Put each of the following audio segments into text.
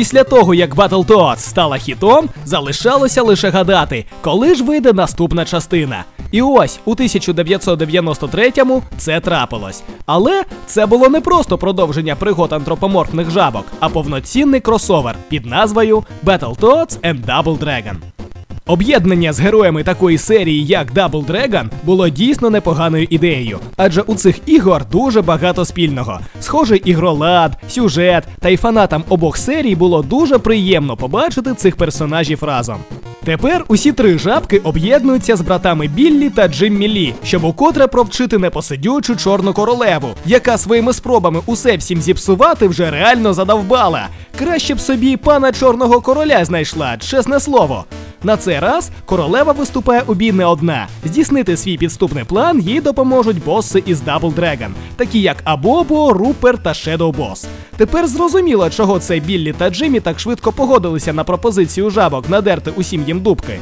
Після того, як Battletoads стала хітом, залишалося лише гадати, коли ж вийде наступна частина. І ось у 1993-му це трапилось. Але це було не просто продовження пригод антропоморфних жабок, а повноцінний кросовер під назвою Battletoads and Double Dragon. Об'єднання з героями такої серії, як Double Dragon, було дійсно непоганою ідеєю, адже у цих ігор дуже багато спільного. Схожий ігролад, сюжет, та й фанатам обох серій було дуже приємно побачити цих персонажів разом. Тепер усі три жабки об'єднуються з братами Біллі та Джиммі Лі, щоб укотре провчити непосидючу чорну королеву, яка своїми спробами усе всім зіпсувати вже реально задовбала. Краще б собі пана чорного короля знайшла, чесне слово. На цей раз королева виступає у бій не одна. Здійснити свій підступний план їй допоможуть боси із Double Dragon, такі як Абобо, Рупер та Shadow Boss. Тепер зрозуміло, чого це Біллі та Джиммі так швидко погодилися на пропозицію жабок надерти усім їм дубки.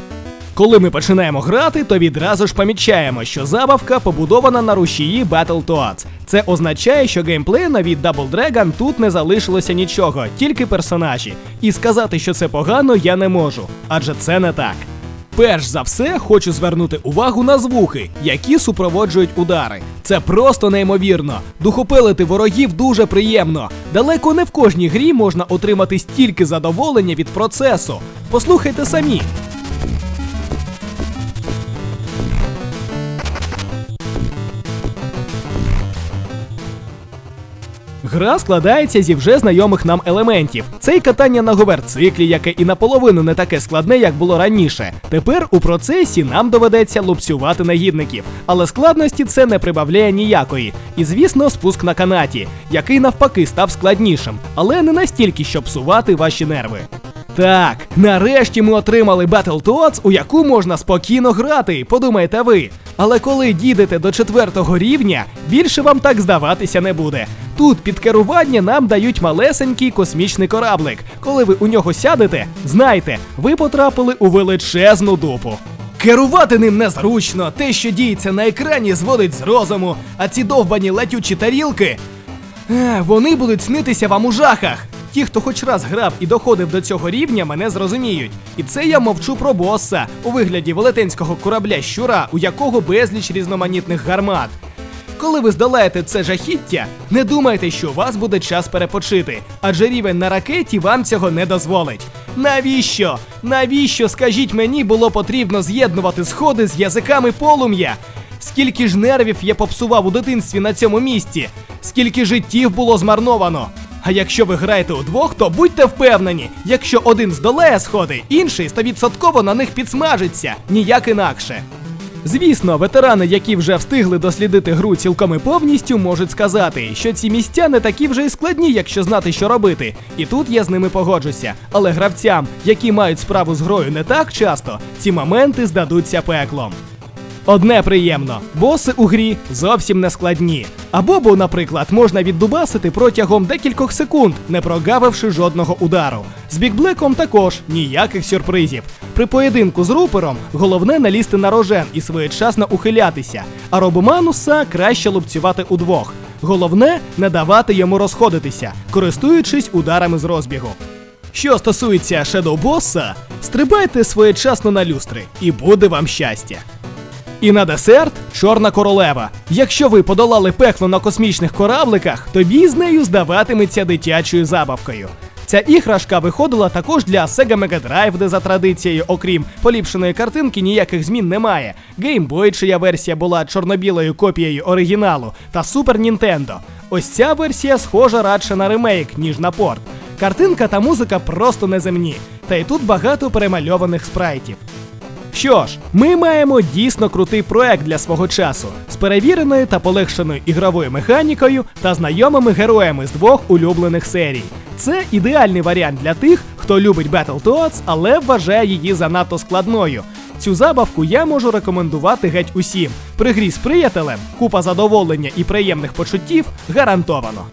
Коли ми починаємо грати, то відразу ж помічаємо, що забавка побудована на рушії Battletoads. Це означає, що геймплейно від Double Dragon тут не залишилося нічого, тільки персонажі. І сказати, що це погано, я не можу, адже це не так. Перш за все, хочу звернути увагу на звуки, які супроводжують удари. Це просто неймовірно. Духопилити ворогів дуже приємно. Далеко не в кожній грі можна отримати стільки задоволення від процесу. Послухайте самі. Гра складається зі вже знайомих нам елементів. Це і катання на говерциклі, яке і наполовину не таке складне, як було раніше. Тепер у процесі нам доведеться лупцювати нагідників, але складності це не прибавляє ніякої. І звісно, спуск на канаті, який навпаки став складнішим, але не настільки, щоб псувати ваші нерви. Так, нарешті ми отримали Battletoads, у яку можна спокійно грати, подумайте ви. Але коли дійдете до четвертого рівня, більше вам так здаватися не буде. Тут під керування нам дають малесенький космічний кораблик. Коли ви у нього сядете, знайте, ви потрапили у величезну дупу. Керувати ним незручно, те, що діється на екрані, зводить з розуму, а ці довбані летючі тарілки. Е, Вони будуть снитися вам у жахах. Ті, хто хоч раз грав і доходив до цього рівня, мене зрозуміють. І це я мовчу про боса у вигляді велетенського корабля щура, у якого безліч різноманітних гармат. Коли ви здолаєте це жахіття, не думайте, що у вас буде час перепочити, адже рівень на ракеті вам цього не дозволить. Навіщо? Навіщо, скажіть мені, було потрібно з'єднувати сходи з язиками полум'я? Скільки ж нервів я попсував у дитинстві на цьому місці? Скільки життів було змарновано? А якщо ви граєте удвох, то будьте впевнені, якщо один здолає сходи, інший стовідсотково на них підсмажиться, ніяк інакше. Звісно, ветерани, які вже встигли дослідити гру цілком і повністю, можуть сказати, що ці місця не такі вже й складні, якщо знати, що робити. І тут я з ними погоджуся. Але гравцям, які мають справу з грою не так часто, ці моменти здадуться пеклом. Одне приємно, боси у грі зовсім не складні. А бобу, наприклад, можна віддубасити протягом декількох секунд, не прогавивши жодного удару. З бікблеком також ніяких сюрпризів. При поєдинку з рупером головне налізти на рожен і своєчасно ухилятися, а робомануса краще лупцювати удвох. Головне не давати йому розходитися, користуючись ударами з розбігу. Що стосується Shadow Bossa, стрибайте своєчасно на люстри, і буде вам щастя. І на десерт чорна королева. Якщо ви подолали пекло на космічних корабликах, то бій з нею здаватиметься дитячою забавкою. Ця іграшка виходила також для Sega Mega Drive, де за традицією, окрім поліпшеної картинки, ніяких змін немає. Boy, чия версія була чорно-білою копією оригіналу, та Super Nintendo. Ось ця версія схожа радше на ремейк, ніж на порт. Картинка та музика просто неземні, та й тут багато перемальованих спрайтів. Що ж, ми маємо дійсно крутий проект для свого часу з перевіреною та полегшеною ігровою механікою та знайомими героями з двох улюблених серій. Це ідеальний варіант для тих, хто любить Battletoads, але вважає її занадто складною. Цю забавку я можу рекомендувати геть усім. При грі з приятелем купа задоволення і приємних почуттів гарантовано.